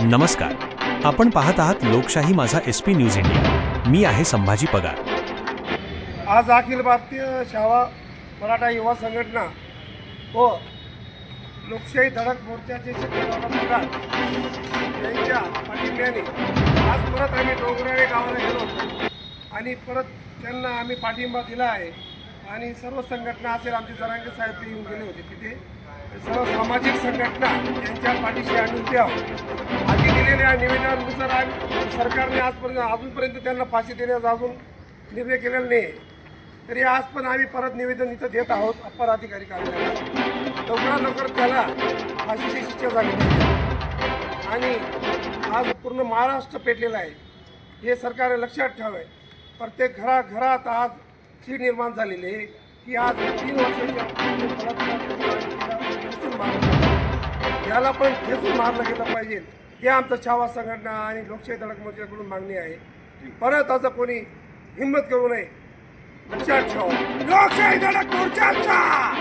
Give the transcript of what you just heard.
नमस्कार. आपण पाहत आहात लोकशाही माझा एस पी न्यूज इंडिया. मी आहे संभाजी पगार. आज अखिल भारतीय शाळा मराठा युवा संघटना व लोकशाही धडक मोर्चाचे पगार यांच्या पाठिंब्याने आज परत आम्ही डोंगराळे गावाला गेलो होतो आणि परत त्यांना आम्ही पाठिंबा दिला आहे. आणि सर्व संघटना असेल आमचे जरांगे साहेब ते येऊन गेले होते तिथे. सर्व सामाजिक संघटना यांच्या पाठीशी आणून उभे आधी दिलेल्या निवेदनानुसार सरकारने आजपर्यंत अजूनपर्यंत त्यांना फाशी देण्याचा अजून निर्णय केलेला नाही. तरी आज पण आम्ही परत निवेदन इथं देत आहोत अप्पर अधिकारी कार्यालयाला. लवकरात लवकर त्याला फाशीची शिक्षा झाली पाहिजे. आणि आज पूर्ण महाराष्ट्र पेटलेला आहे. हे सरकार लक्षात ठेवावे. प्रत्येक घरा घरात आज चीड निर्माण झालेली आहे. की आज तीन वर्षाच्या याला पण ठेचून मारलं गेलं पाहिजे. हे आमचं छावा संघटना आणि लोकशाही धडक मोर्चाकडून मागणी आहे. परत असं कोणी हिंमत करू नये. लक्षात ठेवा. लोकशाही धडक मोर्चाचा लोकशाही धडक मोर्चाचा!